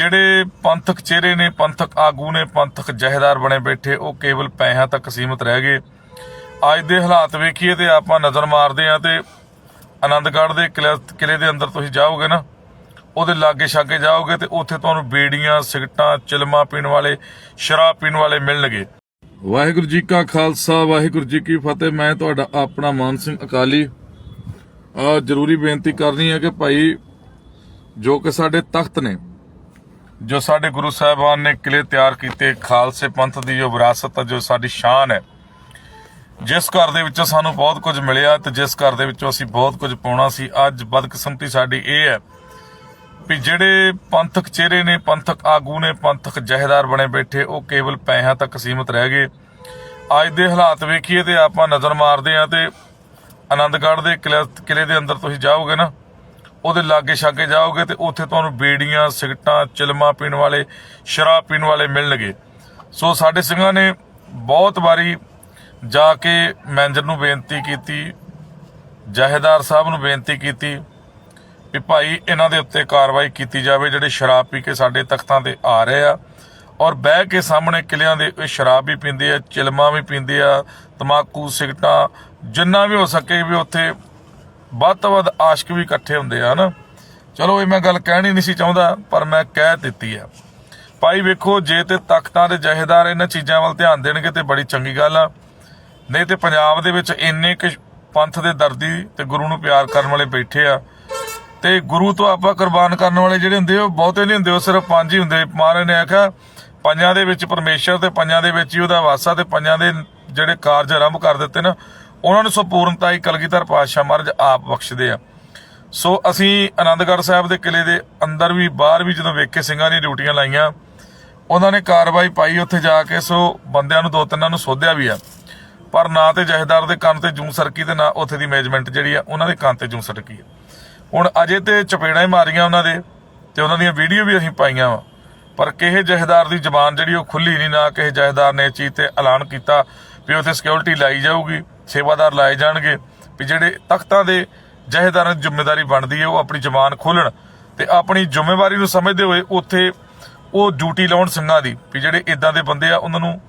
ਜਿਹੜੇ ਪੰਥਕ ਚਿਹਰੇ ਨੇ, ਪੰਥਕ ਆਗੂ ਨੇ, ਪੰਥਕ ਜਹੇਦਾਰ ਬਣੇ ਬੈਠੇ, ਉਹ ਕੇਵਲ ਪੈਸਿਆਂ ਤੱਕ ਸੀਮਿਤ ਰਹਿ ਗਏ। ਅੱਜ ਦੇ ਹਾਲਾਤ ਵੇਖੀਏ ਤੇ ਆਪਾਂ ਨਜ਼ਰ ਮਾਰਦੇ ਆ ਤੇ ਆਨੰਦਗੜ੍ਹ ਦੇ ਕਿਲ੍ਹੇ ਕਿਲ੍ਹੇ ਦੇ ਅੰਦਰ ਤੁਸੀਂ ਜਾਓਗੇ ਨਾ, ਉਹਦੇ ਲਾਗੇ ਛਾਗੇ ਜਾਓਗੇ ਤੇ ਉੱਥੇ ਤੁਹਾਨੂੰ ਬੇੜੀਆਂ, ਸਿਗਟਾਂ, ਚਿਲਮਾ ਪੀਣ ਵਾਲੇ, ਸ਼ਰਾਬ ਪੀਣ ਵਾਲੇ ਮਿਲਣਗੇ। ਵਾਹਿਗੁਰੂ ਜੀ ਕਾ ਖਾਲਸਾ, ਵਾਹਿਗੁਰੂ ਜੀ ਕੀ ਫਤਿਹ। ਮੈਂ ਤੁਹਾਡਾ ਆਪਣਾ ਮਾਨ ਸਿੰਘ ਅਕਾਲੀ। ਆ ਜ਼ਰੂਰੀ ਬੇਨਤੀ ਕਰਨੀ ਹੈ ਕਿ ਭਾਈ, ਜੋ ਕਿ ਸਾਡੇ ਤਖਤ ਨੇ ਜੋ ਸਾਡੇ ਗੁਰੂ ਸਾਹਿਬਾਨ ਨੇ ਕਿਲੇ ਤਿਆਰ ਕੀਤੇ, ਖਾਲਸੇ ਪੰਥ ਦੀ ਜੋ ਵਿਰਾਸਤ ਹੈ ਜੋ ਸਾਡੀ ਸ਼ਾਨ ਹੈ, ਜਿਸ ਘਰ ਦੇ ਵਿੱਚੋਂ ਸਾਨੂੰ ਬਹੁਤ ਕੁਝ ਮਿਲਿਆ ਤੇ ਜਿਸ ਘਰ ਦੇ ਵਿੱਚੋਂ ਅਸੀਂ ਬਹੁਤ ਕੁਝ ਪਾਉਣਾ ਸੀ, ਅੱਜ ਬਦਕਿਸਮਤੀ ਸਾਡੀ ਇਹ ਹੈ ਵੀ ਜਿਹੜੇ ਪੰਥਕ ਚਿਹਰੇ ਨੇ, ਪੰਥਕ ਆਗੂ ਨੇ, ਪੰਥਕ ਜਹੇਦਾਰ ਬਣੇ ਬੈਠੇ, ਉਹ ਕੇਵਲ ਪੈਸਿਆਂ ਤੱਕ ਸੀਮਿਤ ਰਹਿ ਗਏ। ਅੱਜ ਦੇ ਹਾਲਾਤ ਵੇਖੀਏ ਤੇ ਆਪਾਂ ਨਜ਼ਰ ਮਾਰਦੇ ਆ ਤੇ ਆਨੰਦਗੜ੍ਹ ਦੇ ਕਿਲ੍ਹੇ ਕਿਲ੍ਹੇ ਦੇ ਅੰਦਰ ਤੁਸੀਂ ਜਾਓਗੇ ਨਾ ਉਹਦੇ ਲਾਗੇ ਛਾਗੇ ਜਾਓਗੇ ਤੇ ਉੱਥੇ ਤੁਹਾਨੂੰ ਬੇੜੀਆਂ, ਸਿਗਟਾਂ, ਚਿਲਮਾ ਪੀਣ ਵਾਲੇ, ਸ਼ਰਾਬ ਪੀਣ ਵਾਲੇ ਮਿਲਣਗੇ। ਸੋ ਸਾਡੇ ਸਿੰਘਾਂ ਨੇ ਬਹੁਤ ਵਾਰੀ ਜਾ ਕੇ ਮੈਨੇਜਰ ਨੂੰ ਬੇਨਤੀ ਕੀਤੀ, ਜਹੇਦਾਰ ਸਾਹਿਬ ਨੂੰ ਬੇਨਤੀ ਕੀਤੀ ਵੀ ਭਾਈ ਇਹਨਾਂ ਦੇ ਉੱਤੇ ਕਾਰਵਾਈ ਕੀਤੀ ਜਾਵੇ, ਜਿਹੜੇ ਸ਼ਰਾਬ ਪੀ ਕੇ ਸਾਡੇ ਤਖਤਾਂ ਤੇ ਆ ਰਹੇ ਆ। ਔਰ ਬਹਿ ਕੇ ਸਾਹਮਣੇ ਕਿਲਿਆਂ ਦੇ ਸ਼ਰਾਬ ਵੀ ਪੀਂਦੇ ਆ, ਚਿਲਮਾ ਵੀ ਪੀਂਦੇ ਆ, ਤਮਾਕੂ, ਸਿਗਟਾਂ, ਜਿੰਨਾ ਵੀ ਹੋ ਸਕੇ ਵੀ ਉੱਥੇ ਵੱਧ ਤੋਂ ਵੱਧ ਆਸ਼ਕ ਵੀ ਇਕੱਠੇ ਹੁੰਦੇ ਆ, ਹਨਾ? ਚਲੋ, ਇਹ ਮੈਂ ਗੱਲ ਕਹਿਣੀ ਨਹੀਂ ਸੀ ਚਾਹੁੰਦਾ, ਪਰ ਮੈਂ ਕਹਿ ਦਿੱਤੀ ਆ। ਭਾਈ ਵੇਖੋ, ਜੇ ਤੇ ਤਖਤਾਂ ਦੇ ਜਹੇਦਾਰ ਇਹਨਾਂ ਚੀਜ਼ਾਂ ਵੱਲ ਧਿਆਨ ਦੇਣਗੇ ਤੇ ਬੜੀ ਚੰਗੀ ਗੱਲ ਆ। ਨਹੀਂ ਤੇ ਪੰਜਾਬ ਦੇ ਵਿੱਚ ਇੰਨੇ ਕੁ ਪੰਥ ਦੇ ਦਰਦੀ ਤੇ ਗੁਰੂ ਨੂੰ ਪਿਆਰ ਕਰਨ ਵਾਲੇ ਬੈਠੇ ਆ। ਤੇ ਗੁਰੂ ਤੋਂ ਆਪਾਂ ਕੁਰਬਾਨ ਕਰਨ ਵਾਲੇ ਜਿਹੜੇ ਹੁੰਦੇ ਉਹ ਬਹੁਤੇ ਨਹੀਂ ਹੁੰਦੇ, ਉਹ ਸਿਰਫ ਪੰਜ ਹੀ ਹੁੰਦੇ। ਮਹਾਰਾਜ ਨੇ ਆਖਿਆ, ਪੰਜਾਂ ਦੇ ਵਿੱਚ ਪਰਮੇਸ਼ਰ ਤੇ ਪੰਜਾਂ ਦੇ ਵਿੱਚ ਹੀ ਉਹਦਾ ਵਾਸਾ ਤੇ ਪੰਜਾਂ ਦੇ ਜਿਹੜੇ ਕਾਰਜ ਆਰੰਭ ਕਰ ਦਿੱਤੇ ਨਾ ਉਹਨਾਂ ਨੂੰ ਸੰਪੂਰਨਤਾ ਹੀ ਕਲਗੀਧਰ ਪਾਤਸ਼ਾਹ ਮਹਾਰਾਜ ਆਪ ਬਖਸ਼ਦੇ ਆ। ਸੋ ਅਸੀਂ ਆਨੰਦਗੜ੍ਹ ਸਾਹਿਬ ਦੇ ਕਿਲੇ ਦੇ ਅੰਦਰ ਵੀ, ਬਾਹਰ ਵੀ ਜਦੋਂ ਵੇਖੇ ਸਿੰਘਾਂ ਨੇ ਡਿਊਟੀਆਂ ਲਾਈਆਂ, ਉਹਨਾਂ ਨੇ ਕਾਰਵਾਈ ਪਾਈ ਉੱਥੇ ਜਾ ਕੇ, ਸੋ ਬੰਦਿਆਂ ਨੂੰ ਦੋ ਤਿੰਨਾਂ ਨੂੰ ਸੋਧਿਆ ਵੀ ਆ। ਪਰ ਨਾ ਤੇ ਜਹੇਦਾਰ ਦੇ ਕੰਨ ਤੇ ਜੂੰ ਸਰਕੀ ਤੇ ਨਾ ਉੱਥੇ ਦੀ ਮੈਨੇਜਮੈਂਟ ਜਿਹੜੀ ਆ, ਉਹਨਾਂ ਦੇ ਕੰਨ ਤੇ ਜੂੰ ਸਰਕੀ ਆ। ਹੁਣ ਅਜੇ ਤੇ ਚਪੇੜਾਂ ਹੀ ਮਾਰੀਆਂ ਉਹਨਾਂ ਦੇ ਤੇ ਉਹਨਾਂ ਦੀਆਂ ਵੀਡੀਓ ਵੀ ਅਸੀਂ ਪਾਈਆਂ ਵਾ। ਪਰ ਕਿਸੇ ਜਹੇਦਾਰ ਦੀ ਜ਼ਬਾਨ ਜਿਹੜੀ ਉਹ ਖੁੱਲੀ ਨਹੀਂ, ਨਾ ਕਿਸੇ ਜਹੇਦਾਰ ਨੇ ਇਹ ਚੀਜ਼ ਤੇ ਐਲਾਨ ਕੀਤਾ ਵੀ ਉੱਥੇ ਸਿਕਿਉਰਿਟੀ ਲਾਈ ਜਾਊਗੀ। ਸੇਵਾਦਾਰ ਲਾਏ ਜਾਣਗੇ ਵੀ ਜਿਹੜੇ ਤਖਤਾਂ ਦੇ ਜਹੇਦਾਰਾਂ ਦੀ ਜ਼ਿੰਮੇਵਾਰੀ ਬਣਦੀ ਹੈ, ਉਹ ਆਪਣੀ ਜ਼ਬਾਨ ਖੋਲਣ ਤੇ ਆਪਣੀ ਜ਼ਿੰਮੇਵਾਰੀ ਨੂੰ ਸਮਝਦੇ ਹੋਏ ਉੱਥੇ ਉਹ ਡਿਊਟੀ ਲਾਉਣ ਸਿੰਘਾਂ ਦੀ ਵੀ ਜਿਹੜੇ ਇਦਾਂ ਦੇ ਬੰਦੇ ਆ, ਉਹਨਾਂ ਨੂੰ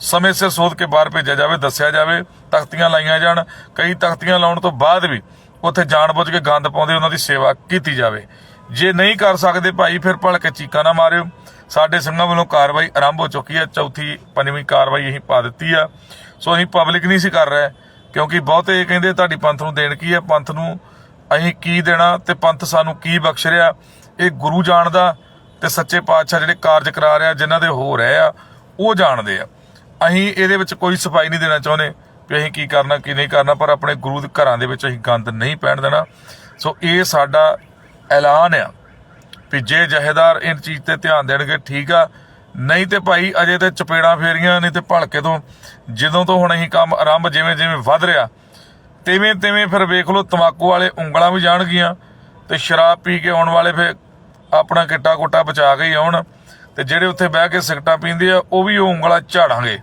ਸਮੇਂ ਸਿਰ ਸੋਧ ਕੇ ਬਾਹਰ ਭੇਜਿਆ ਜਾਵੇ, ਦੱਸਿਆ ਜਾਵੇ, ਤਖਤੀਆਂ ਲਾਈਆਂ ਜਾਣ। ਕਈ ਤਖਤੀਆਂ ਲਾਉਣ ਤੋਂ ਬਾਅਦ ਵੀ ਉੱਥੇ ਜਾਣਬੁੱਝ ਕੇ ਗੰਦ ਪਾਉਂਦੇ ਉਹਨਾਂ ਦੀ ਸੇਵਾ ਕੀਤੀ ਜਾਵੇ। ਜੇ ਨਹੀਂ ਕਰ ਸਕਦੇ ਭਾਈ, ਫਿਰ ਭਲ ਕੇ ਚੀਕਾਂ ਨਾ ਮਾਰਿਓ। ਸਾਡੇ ਸਿੰਘਾਂ ਵੱਲੋਂ ਕਾਰਵਾਈ ਆਰੰਭ ਹੋ ਚੁੱਕੀ ਹੈ। ਚੌਥੀ ਪੰਜਵੀਂ ਕਾਰਵਾਈ ਅਸੀਂ ਪਾ ਦਿੱਤੀ ਆ। ਸੋ ਅਸੀਂ ਪਬਲਿਕ ਨਹੀਂ ਸੀ ਕਰ ਰਹੇ। ਕਿਉਂਕਿ ਬਹੁਤੇ ਕਹਿੰਦੇ ਤੁਹਾਡੀ ਪੰਥ ਨੂੰ ਦੇਣ ਕੀ ਹੈ? ਪੰਥ ਨੂੰ ਅਸੀਂ ਕੀ ਦੇਣਾ ਤੇ ਪੰਥ ਸਾਨੂੰ ਕੀ ਬਖਸ਼ ਰਿਹਾ? ਇਹ ਗੁਰੂ ਜਾਣਦਾ ਤੇ ਸੱਚੇ ਪਾਤਸ਼ਾਹ ਜਿਹੜੇ ਕਾਰਜ ਕਰਾ ਰਿਹਾ ਜਿਨ੍ਹਾਂ ਦੇ ਹੋ ਰਹੇ ਆ, ਉਹ ਜਾਣਦੇ ਆ। ਅਸੀਂ ਇਹਦੇ ਵਿੱਚ ਕੋਈ ਸਫ਼ਾਈ ਨਹੀਂ ਦੇਣਾ ਚਾਹੁੰਦੇ ਵੀ ਅਸੀਂ ਕੀ ਕਰਨਾ, ਕੀ ਨਹੀਂ ਕਰਨਾ, ਪਰ ਆਪਣੇ ਗੁਰੂ ਦੇ ਘਰਾਂ ਦੇ ਵਿੱਚ ਅਸੀਂ ਗੰਦ ਨਹੀਂ ਪੈਣ ਦੇਣਾ। ਸੋ ਇਹ ਸਾਡਾ ਐਲਾਨ ਆ ਵੀ ਜੇ ਜਹੇਦਾਰ ਇਹ ਚੀਜ਼ ਤੇ ਧਿਆਨ ਦੇਣਗੇ, ਠੀਕ ਆ ਨਹੀਂ ਤੇ ਭਾਈ ਅਜੇ ਤੇ ਚਪੇੜਾਂ ਫੇਰੀਆਂ, ਨਹੀਂ ਤੇ ਭਲਕੇ ਤੋਂ ਜਦੋਂ ਤੋਂ ਹੁਣ ਅਸੀਂ ਕੰਮ ਆਰੰਭ ਜਿਵੇਂ ਜਿਵੇਂ ਵੱਧ ਰਿਹਾ, ਤਿਵੇਂ ਤਿਵੇਂ ਫਿਰ ਵੇਖ ਲਓ ਤਮਾਕੂ ਵਾਲੇ ਉਂਗਲਾਂ ਵੀ ਜਾਣਗੀਆਂ ਤੇ ਸ਼ਰਾਬ ਪੀ ਕੇ ਆਉਣ ਵਾਲੇ ਫਿਰ ਆਪਣਾ ਕਿੱਟਾ ਕੋਟਾ ਬਚਾ ਕੇ ਹੀ ਆਉਣ ਤੇ ਜਿਹੜੇ ਉੱਥੇ ਬਹਿ ਕੇ ਸਿਗਟਾਂ ਪੀਂਦੇ ਆ, ਉਹ ਵੀ ਉਹ ਉਂਗਲਾਂ ਝਾੜਾਂਗੇ,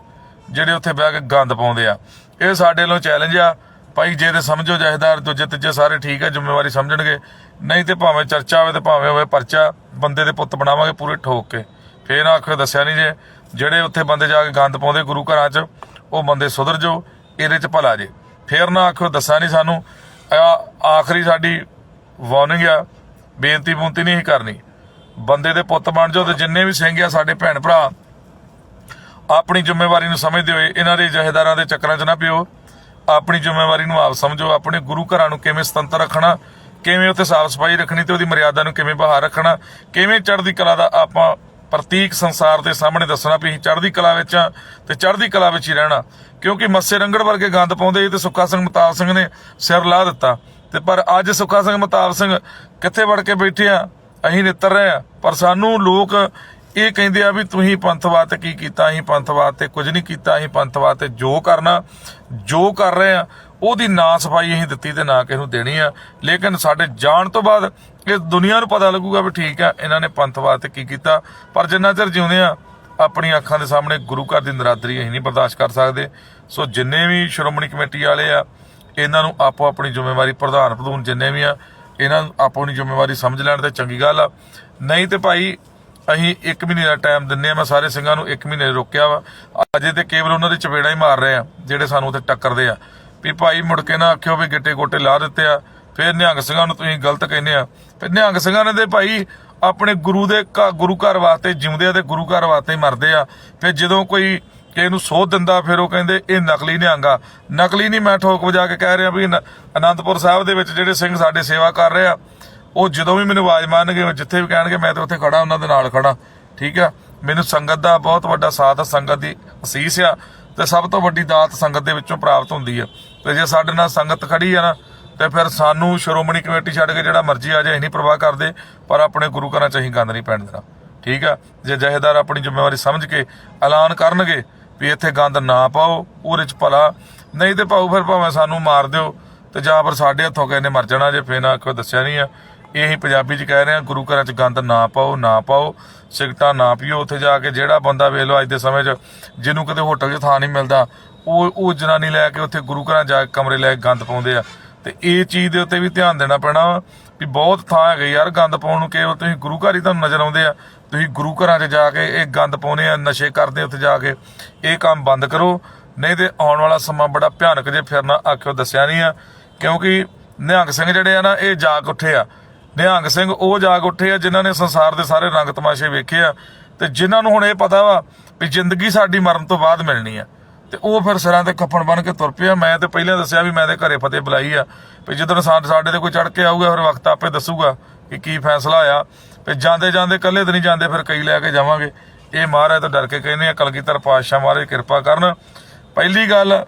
ਜਿਹੜੇ ਉੱਥੇ ਬਹਿ ਕੇ ਗੰਦ ਪਾਉਂਦੇ ਆ। ਇਹ ਸਾਡੇ ਵੱਲੋਂ ਚੈਲੰਜ ਆ। ਭਾਈ ਜੇ ਤੇ ਸਮਝੋ ਜਹੇਦਾਰ, ਦੂਜੇ ਤੀਜੇ ਸਾਰੇ ਠੀਕ ਆ, ਜ਼ਿੰਮੇਵਾਰੀ ਸਮਝਣਗੇ। ਨਹੀਂ ਤੇ ਭਾਵੇਂ ਚਰਚਾ ਹੋਵੇ ਤੇ ਭਾਵੇਂ ਹੋਵੇ ਪਰਚਾ, ਬੰਦੇ ਦੇ ਪੁੱਤ ਬਣਾਵਾਂਗੇ ਪੂਰੇ ਠੋਕ ਕੇ। ਫੇਰ ਨਾ ਆਖੋ ਦੱਸਿਆ ਨਹੀਂ ਜੇ, ਜਿਹੜੇ ਉੱਥੇ ਬੰਦੇ ਜਾ ਕੇ ਗੰਦ ਪਾਉਂਦੇ ਗੁਰੂ ਘਰਾਂ 'ਚ, ਉਹ ਬੰਦੇ ਸੁਧਰ ਜਾਓ, ਇਹਦੇ 'ਚ ਭਲਾ ਜੇ। ਫੇਰ ਨਾ ਆਖੋ ਦੱਸਿਆ ਨਹੀਂ ਸਾਨੂੰ ਆਹ ਆਖਰੀ ਸਾਡੀ ਵਾਰਨਿੰਗ ਆ, ਬੇਨਤੀ ਬੁੰਤੀ ਨਹੀਂ ਕਰਨੀ। ਬੰਦੇ ਦੇ ਪੁੱਤ ਬਣ ਜਾਓ ਤੇ ਜਿੰਨੇ ਵੀ ਸਿੰਘ ਆ ਸਾਡੇ ਭੈਣ ਭਰਾ, ਆਪਣੀ ਜ਼ਿੰਮੇਵਾਰੀ ਨੂੰ ਸਮਝਦੇ ਹੋਏ ਇਹਨਾਂ ਦੇ ਜਹੇਦਾਰਾਂ ਦੇ ਚੱਕਰਾਂ 'ਚ ਨਾ ਪਿਓ। ਆਪਣੀ ਜ਼ਿੰਮੇਵਾਰੀ ਨੂੰ ਆਪ ਸਮਝੋ, ਆਪਣੇ ਗੁਰੂ ਘਰਾਂ ਨੂੰ ਕਿਵੇਂ ਸੁਤੰਤਰ ਰੱਖਣਾ, ਕਿਵੇਂ ਉੱਥੇ ਸਾਫ਼ ਸਫ਼ਾਈ ਰੱਖਣੀ ਤੇ ਉਹਦੀ ਮਰਿਆਦਾ ਨੂੰ ਕਿਵੇਂ ਬਹਾਰ ਰੱਖਣਾ, ਕਿਵੇਂ ਚੜ੍ਹਦੀ ਕਲਾ ਦਾ ਆਪਾਂ ਪ੍ਰਤੀਕ ਸੰਸਾਰ ਦੇ ਸਾਹਮਣੇ ਦੱਸਣਾ ਵੀ ਅਸੀਂ ਚੜ੍ਹਦੀ ਕਲਾ ਵਿੱਚ ਆ ਤੇ ਚੜ੍ਹਦੀ ਕਲਾ ਵਿੱਚ ਹੀ ਰਹਿਣਾ। ਕਿਉਂਕਿ ਮੱਸੇ ਰੰਗੜ ਵਰਗੇ ਗੰਦ ਪਾਉਂਦੇ ਸੀ ਤੇ ਸੁੱਖਾ ਸਿੰਘ ਮਤਾਬ ਸਿੰਘ ਨੇ ਸਿਰ ਲਾ ਦਿੱਤਾ। ਤੇ ਪਰ ਅੱਜ ਸੁੱਖਾ ਸਿੰਘ ਮਤਾਬ ਸਿੰਘ ਕਿੱਥੇ ਵੜ ਕੇ ਬੈਠੇ ਆ? ਅਸੀਂ ਨਿੱਤਰ ਰਹੇ ਆ ਪਰ ਸਾਨੂੰ ਲੋਕ ਇਹ ਕਹਿੰਦੇ ਆ ਵੀ ਤੁਸੀਂ ਪੰਥਵਾਦ ਤੇ ਕੀ ਕੀਤਾ, ਅਸੀਂ ਪੰਥਵਾਦ ਤੇ ਕੁਝ ਨਹੀਂ ਕੀਤਾ, ਅਸੀਂ ਪੰਥਵਾਦ ਤੇ ਜੋ ਕਰਨਾ, ਜੋ ਕਰ ਰਹੇ ਆ, ਉਹਦੀ ਨਾ ਸਫ਼ਾਈ ਅਸੀਂ ਦਿੱਤੀ ਤੇ ਨਾ ਕਿਸੇ ਨੂੰ ਦੇਣੀ ਆ। ਲੇਕਿਨ ਸਾਡੇ ਜਾਣ ਤੋਂ ਬਾਅਦ ਇਸ ਦੁਨੀਆ ਨੂੰ ਪਤਾ ਲੱਗੂਗਾ ਵੀ ਠੀਕ ਆ, ਇਹਨਾਂ ਨੇ ਪੰਥਵਾਦ ਤੇ ਕੀ ਕੀਤਾ। ਪਰ ਜਿੰਨਾ ਚਿਰ ਜਿਉਂਦੇ ਆ, ਆਪਣੀਆਂ ਅੱਖਾਂ ਦੇ ਸਾਹਮਣੇ ਗੁਰੂ ਘਰ ਦੀ ਨਰਾਦਰੀ ਅਸੀਂ ਨਹੀਂ ਬਰਦਾਸ਼ਤ ਕਰ ਸਕਦੇ। ਸੋ ਜਿੰਨੇ ਵੀ ਸ਼੍ਰੋਮਣੀ ਕਮੇਟੀ ਵਾਲੇ ਆ, ਇਹਨਾਂ ਨੂੰ ਆਪੋ ਆਪਣੀ ਜ਼ਿੰਮੇਵਾਰੀ ਪ੍ਰਧਾਨ ਪ੍ਰਧੂਨ ਜਿੰਨੇ ਵੀ ਆ, ਇਹਨਾਂ ਨੂੰ ਆਪੋ ਆਪਣੀ ਜ਼ਿੰਮੇਵਾਰੀ ਸਮਝ ਲੈਣ ਤੇ ਚੰਗੀ ਗੱਲ ਆ। ਨਹੀਂ ਤੇ ਭਾਈ ਅਸੀਂ 1 ਮਹੀਨੇ ਦਾ ਟਾਈਮ ਦਿੰਨੇ ਆ ਮੈਂ ਸਾਰੇ ਸਿੰਘਾਂ ਨੂੰ 1 ਮਹੀਨੇ ਰੋਕਿਆ ਵਾ। ਅਜੇ ਤੇ ਕੇਵਲ ਉਹਨਾਂ ਦੇ ਚਪੇੜਾ ਹੀ ਮਾਰ ਰਹੇ ਆ ਜਿਹੜੇ ਸਾਨੂੰ ਉੱਥੇ ਟੱਕਰਦੇ ਆ। ਵੀ ਭਾਈ ਮੁੜ ਕੇ ਨਾ ਆਖਿਓ ਵੀ ਗਿੱਟੇ ਗੋਟੇ ਲਾ ਦਿੱਤੇ ਆ, ਫਿਰ ਨਿਹੰਗ ਸਿੰਘਾਂ ਨੂੰ ਤੁਸੀਂ ਗਲਤ ਕਹਿੰਦੇ ਆ। ਫਿਰ ਨਿਹੰਗ ਸਿੰਘਾਂ ਨੇ ਤੇ ਭਾਈ ਆਪਣੇ ਗੁਰੂ ਦੇ ਘ- ਗੁਰੂ ਘਰ ਵਾਸਤੇ ਜਿਉਂਦੇ ਆ ਤੇ ਗੁਰੂ ਘਰ ਵਾਸਤੇ ਮਰਦੇ ਆ। ਫਿਰ ਜਦੋਂ ਕੋਈ ਕਿਸੇ ਨੂੰ ਸੋਧ ਦਿੰਦਾ, ਫਿਰ ਉਹ ਕਹਿੰਦੇ, ਇਹ ਨਕਲੀ ਨਿਹੰਗਾ ਨਕਲੀ ਨਹੀਂ ਮੈਂ ਠੋਕ ਵਜਾ ਕੇ ਕਹਿ ਰਿਹਾ ਵੀ ਅਨੰਦਪੁਰ ਸਾਹਿਬ ਦੇ ਵਿੱਚ ਜਿਹੜੇ ਸਿੰਘ ਸਾਡੇ ਸੇਵਾ ਕਰ ਰਹੇ ਆ ਉਹ ਜਦੋਂ ਵੀ ਮੈਨੂੰ ਆਵਾਜ਼ ਮਾਰਨਗੇ ਜਿੱਥੇ ਵੀ ਕਹਿਣਗੇ, ਮੈਂ ਤਾਂ ਉੱਥੇ ਖੜਾ, ਉਹਨਾਂ ਦੇ ਨਾਲ ਖੜਾ। ਠੀਕ ਆ? ਮੈਨੂੰ ਸੰਗਤ ਦਾ ਬਹੁਤ ਵੱਡਾ ਸਾਥ ਆ, ਸੰਗਤ ਦੀ ਅਸੀਸ ਆ, ਤੇ ਸਭ ਤੋਂ ਵੱਡੀ ਦਾਤ ਸੰਗਤ ਦੇ ਵਿੱਚੋਂ ਪ੍ਰਾਪਤ ਹੁੰਦੀ ਆ। ਤੇ ਜੇ ਸਾਡੇ ਨਾਲ ਸੰਗਤ ਖੜੀ ਆ ਨਾ, ਤੇ ਫਿਰ ਸਾਨੂੰ ਸ਼੍ਰੋਮਣੀ ਕਮੇਟੀ ਛੱਡ ਕੇ ਜਿਹੜਾ ਮਰਜ਼ੀ ਆ ਜਾਏ ਨਹੀਂ ਪਰਵਾਹ ਕਰਦੇ, ਪਰ ਆਪਣੇ ਗੁਰੂ ਘਰਾਂ 'ਚ ਅਸੀਂ ਗੰਦ ਨਹੀਂ ਪੈਣ ਦੇਣਾ। ਠੀਕ ਆ? ਜੇ ਜਹੇਦਾਰ ਆਪਣੀ ਜ਼ਿੰਮੇਵਾਰੀ ਸਮਝ ਕੇ ਐਲਾਨ ਕਰਨਗੇ ਵੀ ਇੱਥੇ ਗੰਦ ਨਾ ਪਾਓ, ਉਹਦੇ 'ਚ ਭਲਾ। ਨਹੀਂ ਤੇ ਪਾਓ ਫਿਰ ਭਾਵੇਂ ਸਾਨੂੰ ਮਾਰ ਦਿਓ, ਤੇ ਜਾਂ ਫਿਰ ਸਾਡੇ ਹੱਥੋਂ ਕਿਸੇ ਨੇ ਮਰ ਜਾਣਾ ਜੇ, ਫੇਰ ਨਾ ਕੋਈ ਦੱਸਿਆ ਨਹੀਂ ਆ। ਇਹੀ ਪੰਜਾਬੀ 'ਚ ਕਹਿ ਰਹੇ ਆ ਗੁਰੂ ਘਰਾਂ 'ਚ ਗੰਦ ਨਾ ਪਾਓ ਨਾ ਪਾਓ, ਸਿਗਟਾਂ ਨਾ ਪੀਓ, ਉੱਥੇ ਜਾ ਕੇ ਜਿਹੜਾ ਬੰਦਾ ਵੇਖ ਲਓ ਅੱਜ ਦੇ ਸਮੇਂ 'ਚ, ਜਿਹਨੂੰ ਕਿਤੇ ਹੋਟਲ 'ਚ ਥਾਂ ਨਹੀਂ ਮਿਲਦਾ, ਉਹ ਉਹ ਜਨਾਨੀ ਲੈ ਕੇ ਉੱਥੇ ਗੁਰੂ ਘਰਾਂ ਜਾ ਕੇ ਕਮਰੇ ਲੈ ਕੇ ਗੰਦ ਪਾਉਂਦੇ ਆ। ਤੇ ਇਹ ਚੀਜ਼ ਦੇ ਉੱਤੇ ਵੀ ਧਿਆਨ ਦੇਣਾ ਪੈਣਾ ਵਾ ਵੀ ਬਹੁਤ ਥਾਂ ਹੈਗੇ ਯਾਰ ਗੰਦ ਪਾਉਣ ਨੂੰ ਕਿ ਤੁਸੀਂ ਗੁਰੂ ਘਰ ਹੀ ਤੁਹਾਨੂੰ ਨਜ਼ਰ ਆਉਂਦੇ ਆ। ਤੁਸੀਂ ਗੁਰੂ ਘਰਾਂ 'ਚ ਜਾ ਕੇ ਇਹ ਗੰਦ ਪਾਉਨੇ ਆ, ਨਸ਼ੇ ਕਰਦੇ ਉੱਥੇ ਜਾ ਕੇ। ਇਹ ਕੰਮ ਬੰਦ ਕਰੋ, ਨਹੀਂ ਤੇ ਆਉਣ ਵਾਲਾ ਸਮਾਂ ਬੜਾ ਭਿਆਨਕ ਜੇ ਫਿਰਨਾ ਆਖਿਓ ਦੱਸਿਆ ਨਹੀਂ ਆ। ਕਿਉਂਕਿ ਨਿਹੰਗ ਸਿੰਘ ਜਿਹੜੇ ਆ ਨਾ, ਇਹ ਜਾਗ ਉੱਠੇ ਆ। ਨਿਹੰਗ ਸਿੰਘ ਉਹ ਜਾਗ ਉੱਠੇ ਆ ਜਿਨ੍ਹਾਂ ਨੇ ਸੰਸਾਰ ਦੇ ਸਾਰੇ ਰੰਗ ਤਮਾਸ਼ੇ ਵੇਖੇ ਆ ਤੇ ਜਿਨ੍ਹਾਂ ਨੂੰ ਹੁਣ ਇਹ ਪਤਾ ਵਾ ਵੀ ਜ਼ਿੰਦਗੀ ਸਾਡੀ ਮਰਨ ਤੋਂ ਬਾਅਦ ਮਿਲਣੀ ਆ। ਤੇ ਉਹ ਫਿਰ ਸਿਰਾਂ ਤੇ ਕੱਫਣ ਬਣ ਕੇ ਤੁਰ ਪਿਆ। ਮੈਂ ਤੇ ਪਹਿਲਾਂ ਦੱਸਿਆ ਵੀ ਮੈਂ ਤੇ ਘਰੇ ਫਤਿਹ ਬੁਲਾਈ ਆ ਵੀ ਜਦੋਂ ਸਾਡੇ ਤੇ ਕੋਈ ਚੜ ਕੇ ਆਊਗਾ, ਫਿਰ ਵਕਤ ਆਪੇ ਦੱਸੂਗਾ ਕਿ ਕੀ ਫੈਸਲਾ ਆਇਆ ਵੀ ਜਾਂਦੇ ਜਾਂਦੇ ਇਕੱਲੇ ਤੇ ਨਹੀਂ ਜਾਂਦੇ, ਫਿਰ ਕਈ ਲੈ ਕੇ ਜਾਵਾਂਗੇ। ਇਹ ਮਹਾਰਾਜ ਤੋਂ ਡਰ ਕੇ ਕਹਿੰਦੇ ਆ, ਕਲਗੀਧਰ ਪਾਤਸ਼ਾਹ ਮਹਾਰਾਜ ਕਿਰਪਾ ਕਰਨ। ਪਹਿਲੀ ਗੱਲ,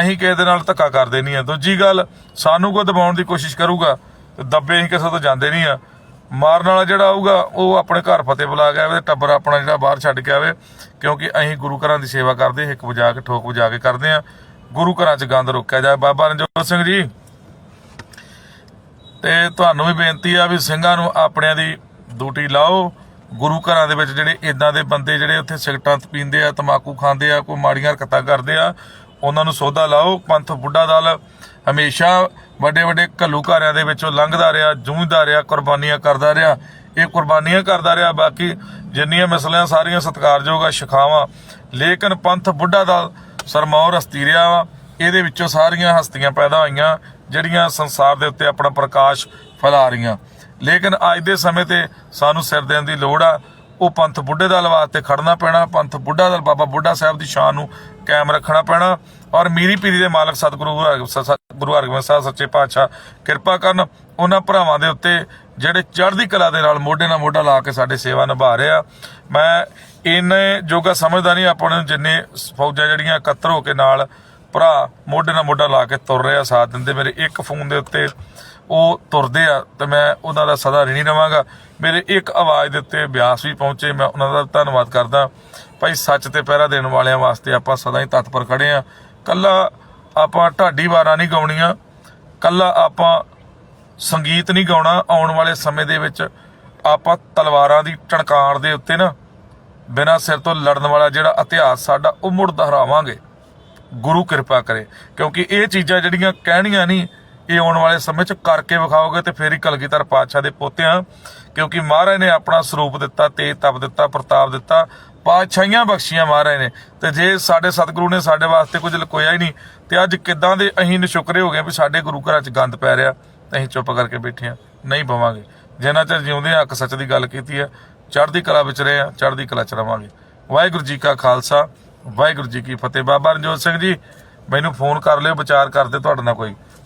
ਅਸੀਂ ਕਿਸੇ ਦੇ ਨਾਲ ਧੱਕਾ ਕਰਦੇ ਨਹੀਂ ਆ। ਦੂਜੀ ਗੱਲ, ਸਾਨੂੰ ਕੋਈ ਦਬਾਉਣ ਦੀ ਕੋਸ਼ਿਸ਼ ਕਰੂਗਾ। ਤੇ ਦੱਬੇ ਅਸੀਂ ਕਿਸੇ ਤੋਂ ਜਾਂਦੇ ਨਹੀਂ ਆ। ਮਾਰਨ ਵਾਲਾ ਜਿਹੜਾ ਆਊਗਾ, ਉਹ ਆਪਣੇ ਘਰ ਫਤਿਹ ਬੁਲਾ ਕੇ ਆਵੇ ਟੱਬਰ ਆਪਣਾ ਜਿਹੜਾ ਬਾਹਰ ਛੱਡ ਕੇ ਆਵੇ, ਕਿਉਂਕਿ ਅਸੀਂ ਗੁਰੂ ਘਰਾਂ ਦੀ ਸੇਵਾ ਕਰਦੇ ਹਿੱਕ ਵਜਾ ਕੇ, ਠੋਕ ਵਜਾ ਕੇ ਕਰਦੇ ਆ ਗੁਰੂ ਘਰਾਂ 'ਚ ਗੰਦ ਰੋਕਿਆ ਜਾਏ ਬਾਬਾ ਰਣਜੋਤ ਸਿੰਘ ਜੀ, ਤੇ ਤੁਹਾਨੂੰ ਵੀ ਬੇਨਤੀ ਆ ਵੀ ਸਿੰਘਾਂ ਨੂੰ ਆਪਣਿਆਂ ਦੀ ਡਿਊਟੀ ਲਾਓ। ਗੁਰੂ ਘਰਾਂ ਦੇ ਵਿੱਚ ਜਿਹੜੇ ਇਦਾਂ ਦੇ ਬੰਦੇ ਜਿਹੜੇ ਉੱਥੇ ਸਿਗਰਟਾਂ ਪੀਂਦੇ ਆ ਤਮਾਕੂ ਖਾਂਦੇ ਆ, ਕੋਈ ਮਾੜੀਆਂ ਹਰਕਤਾਂ ਕਰਦੇ ਆ ਉਹਨਾਂ ਨੂੰ ਸੋਧਾ ਲਾਓ, ਪੰਥ ਬੁੱਢਾ ਦਲ ਹਮੇਸ਼ਾ ਵੱਡੇ ਵੱਡੇ ਘੱਲੂ ਘਾਰਿਆਂ ਦੇ ਵਿੱਚੋਂ ਲੰਘਦਾ ਰਿਹਾ, ਜੂਝਦਾ ਰਿਹਾ, ਕੁਰਬਾਨੀਆਂ ਕਰਦਾ ਰਿਹਾ। ਇਹ ਕੁਰਬਾਨੀਆਂ ਕਰਦਾ ਰਿਹਾ, ਬਾਕੀ ਜਿੰਨੀਆਂ ਮਸਲਿਆਂ, ਸਾਰੀਆਂ ਸਤਿਕਾਰਯੋਗ ਆ, ਸ਼ਿਖਾਵਾਂ। ਲੇਕਿਨ ਪੰਥ ਬੁੱਢਾ ਦਲ ਸਰਮੌਰ ਹਸਤੀ ਰਿਹਾ ਵਾ। ਇਹਦੇ ਵਿੱਚੋਂ ਸਾਰੀਆਂ ਹਸਤੀਆਂ ਪੈਦਾ ਹੋਈਆਂ, ਜਿਹੜੀਆਂ ਸੰਸਾਰ ਦੇ ਉੱਤੇ ਆਪਣਾ ਪ੍ਰਕਾਸ਼ ਫੈਲਾ ਰਹੀਆਂ। ਲੇਕਿਨ ਅੱਜ ਦੇ ਸਮੇਂ ਤੇ ਸਾਨੂੰ ਸਿਰ ਦੇਣ ਦੀ ਲੋੜ ਆ। ਉਹ ਪੰਥ ਬੁੱਢੇ ਦਲ ਵਾਸਤੇ ਖੜਨਾ ਪੈਣਾ, ਪੰਥ ਬੁੱਢਾ ਦਲ ਬਾਬਾ ਬੁੱਢਾ ਸਾਹਿਬ ਦੀ ਸ਼ਾਨ ਨੂੰ ਕਾਇਮ ਰੱਖਣਾ ਪੈਣਾ ਔਰ ਮੀਰੀ ਪੀਰੀ ਦੇ ਮਾਲਕ ਸਤਿਗੁਰੂ ਗੁਰੂ ਹਰਗੋਬਿੰਦ ਸਾਹਿਬ- ਗੁਰੂ ਹਰਗੋਬਿੰਦ ਸਾਹਿਬ, ਸੱਚੇ ਪਾਤਸ਼ਾਹ ਕਿਰਪਾ ਕਰਨ ਉਹਨਾਂ ਭਰਾਵਾਂ ਦੇ ਉੱਤੇ ਜਿਹੜੇ ਚੜ੍ਹਦੀ ਕਲਾ ਦੇ ਨਾਲ ਮੋਢੇ ਨਾਲ ਮੋਢਾ ਲਾ ਕੇ ਸਾਡੇ ਸੇਵਾ ਨਿਭਾ ਰਿਹਾ ਮੈਂ ਇਹਨੇ ਜੋਗਾ ਸਮਝਦਾ ਨਹੀਂ, ਆਪਾਂ ਨੂੰ ਜਿੰਨੇ ਫੌਜਾਂ ਜਿਹੜੀਆਂ ਇਕੱਤਰ ਹੋ ਕੇ ਨਾਲ ਭਰਾ ਮੋਢੇ ਨਾਲ ਮੋਢਾ ਲਾ ਕੇ ਤੁਰ ਰਿਹਾ ਸਾਥ ਦਿੰਦੇ ਮੇਰੇ ਇੱਕ ਫੋਨ ਦੇ ਉੱਤੇ ਉਹ ਤੁਰਦੇ ਆ ਤੇ ਮੈਂ ਉਹਨਾਂ ਦਾ ਸਦਾ ਰਿਣੀ ਰਵਾਂਗਾ। ਮੇਰੇ ਇੱਕ ਆਵਾਜ਼ ਦੇ ਉੱਤੇ ਬਿਆਸ ਵੀ ਪਹੁੰਚੇ, ਮੈਂ ਉਹਨਾਂ ਦਾ ਧੰਨਵਾਦ ਕਰਦਾ। ਭਾਈ, ਸੱਚ ਤੇ ਪਹਿਰਾ ਦੇਣ ਵਾਲਿਆਂ ਵਾਸਤੇ ਆਪਾਂ ਸਦਾ ਹੀ ਤਤਪਰ ਖੜੇ ਆ। ਕੱਲਾ ਆਪਾਂ ਢਾਡੀ ਵਾਰਾਂ ਨਹੀਂ ਗਾਉਣੀਆਂ, ਕੱਲਾ ਆਪਾਂ ਸੰਗੀਤ ਨਹੀਂ ਗਾਉਣਾ। ਆਉਣ ਵਾਲੇ ਸਮੇਂ ਦੇ ਵਿੱਚ ਆਪਾਂ ਤਲਵਾਰਾਂ ਦੀ ਟਣਕਾਰ ਦੇ ਉੱਤੇ ਨਾ ਬਿਨਾਂ ਸਿਰ ਤੋਂ ਲੜਨ ਵਾਲਾ ਜਿਹੜਾ ਇਤਿਹਾਸ ਸਾਡਾ, ਉਹ ਮੁੜ ਦੁਹਰਾਵਾਂਗੇ। ਗੁਰੂ ਕਿਰਪਾ ਕਰੇ, ਕਿਉਂਕਿ ਇਹ ਚੀਜ਼ਾਂ ਜਿਹੜੀਆਂ ਕਹਿਣੀਆਂ ਨਹੀਂ ਇਹ ਆਉਣ ਵਾਲੇ ਸਮੇਂ 'ਚ ਕਰਕੇ ਵਿਖਾਓਗੇ ਤੇ ਫੇਰ ਹੀ ਕਲਗੀਧਰ ਪਾਤਸ਼ਾਹ ਦੇ ਪੋਤਿਆਂ, ਕਿਉਂਕਿ ਮਹਾਰਾਜ ਨੇ ਆਪਣਾ ਸਰੂਪ ਦਿੱਤਾ ਤੇਜ ਤਪ ਦਿੱਤਾ, ਪ੍ਰਤਾਪ ਦਿੱਤਾ, ਪਾਤਸ਼ਾਹੀਆਂ ਬਖਸ਼ੀਆਂ ਮਹਾਰਾਜ ਨੇ। ਤੇ ਜੇ ਸਾਡੇ ਸਤਿਗੁਰੂ ਨੇ ਸਾਡੇ ਵਾਸਤੇ ਕੁਝ ਲਕੋਇਆ ਹੀ ਨਹੀਂ, ਤੇ ਅੱਜ ਕਿਦਾਂ ਦੇ ਅਸੀਂ ਨਿਸ਼ੁਕਰੇ ਹੋ ਗਏ ਵੀ ਸਾਡੇ ਗੁਰੂ ਘਰਾਂ 'ਚ ਗੰਦ ਪੈ ਰਿਹਾ, ਤੇ ਅਸੀਂ ਚੁੱਪ ਕਰਕੇ ਬੈਠੇ ਆ ਨਹੀਂ ਬਵਾਂਗੇ। ਜਿੰਨਾ ਚਿਰ ਜਿਉਂਦੇ ਆ ਹੱਕ ਸੱਚ ਦੀ ਗੱਲ ਕੀਤੀ ਹੈ, ਚੜ੍ਹਦੀ ਕਲਾ ਵਿੱਚ ਰਹੇ ਆ ਚੜ੍ਹਦੀ ਕਲਾ ਚ ਰਵਾਂਗੇ। ਵਾਹਿਗੁਰੂ ਜੀ ਕਾ ਖਾਲਸਾ, ਵਾਹਿਗੁਰੂ ਜੀ ਕੀ ਫਤਿਹ। ਬਾਬਾ ਰਣਜੋਤ ਸਿੰਘ ਜੀ, ਮੈਨੂੰ ਫੋਨ ਕਰ ਲਿਓ, ਵਿਚਾਰ ਕਰਦੇ ਤੁਹਾਡੇ ਨਾਲ ਕੋਈ।